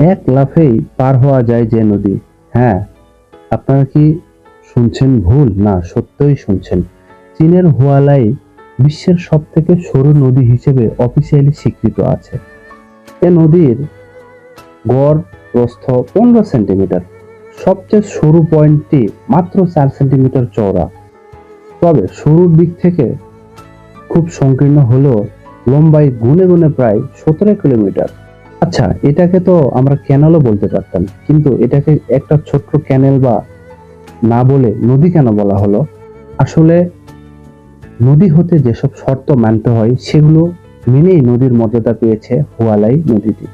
এক লাফেই পার হওয়া যায় যে নদী। হ্যাঁ আপনারা কি শুনছেন ভুল? না, সত্যই শুনছেন। চীনের হুয়ালাই বিশ্বের সব থেকে সরু নদী হিসেবে অফিসিয়ালি স্বীকৃত আছে। এ নদীর গড়, প্রস্থ পনেরো সেন্টিমিটার। সবচেয়ে সরু পয়েন্টটি মাত্র চার সেন্টিমিটার চওড়া। তবে শুরুর দিক থেকে খুব সংকীর্ণ হলেও লম্বায় গুনে গুনে প্রায় সতেরো কিলোমিটার। আচ্ছা এটাকে তো আমরা ক্যানেলও বলতে পারতাম, কিন্তু এটাকে একটা ছোট্ট ক্যানেল বা না বলে নদী কেন বলা হলো? আসলে নদী হতে যেসব শর্ত মানতে হয়, সেগুলো মেনেই নদীর মর্যাদা পেয়েছে হুয়ালাই নদীটি।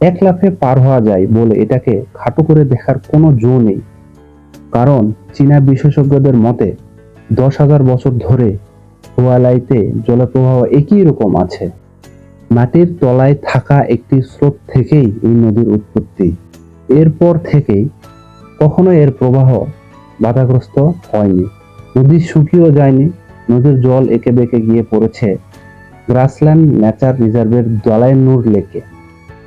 এক লাফে পার হওয়া যায় বলে এটাকে খাটো করে দেখার কোনো জো নেই। কারণ চীনা বিশেষজ্ঞদের মতে, দশ হাজার বছর ধরে হুয়ালাইতে জলপ্রবাহ একই রকম আছে। মাটির তলায় থাকা একটি স্রোত থেকেই এই নদীর উৎপত্তি। এরপর থেকেই কখনো এর প্রবাহ বাধাগ্রস্ত হয়নি। নদী শুকিয়েও যায়নি, নদীর জল এঁকে বেঁকে গিয়ে পড়েছে গ্রাসল্যান্ড নেচার রিজার্ভের দলাইনুর লেকে।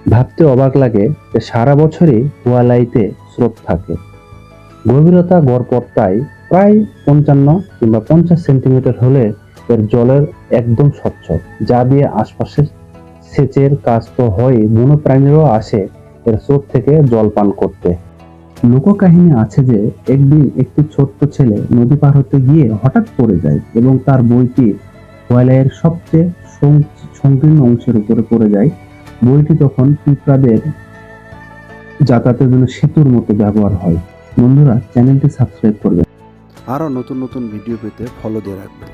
ভাবতে অবাক লাগে যে সারা বছরই হুয়ালাইতে স্রোত থাকে। গভীরতা গড়পড়তায় প্রায় পঞ্চান্ন কিংবা পঞ্চাশ সেন্টিমিটার হলে এর জলের একদম স্বচ্ছ, যা দিয়ে আশপাশের সেচের কাজ তো হয় বন্যপ্রাণীরাও আসে এর স্রোত থেকে জল পান করতে। লোককাহিনী আছে যে, একদিন একটি ছোট্ট ছেলে নদী পার হতে গিয়ে হঠাৎ পড়ে যায় এবং তার বইটি ওয়ালাইয়ের সবচেয়ে সংকীর্ণ অংশের উপরে পড়ে যায়। বইটি তখন পিঁপড়াদের যাতায়াতের জন্য সেতুর মতো ব্যবহার হয়। বন্ধুরা, চ্যানেলটি সাবস্ক্রাইব করবেন। আরও নতুন নতুন ভিডিও পেতে ফলো দিয়ে রাখবেন।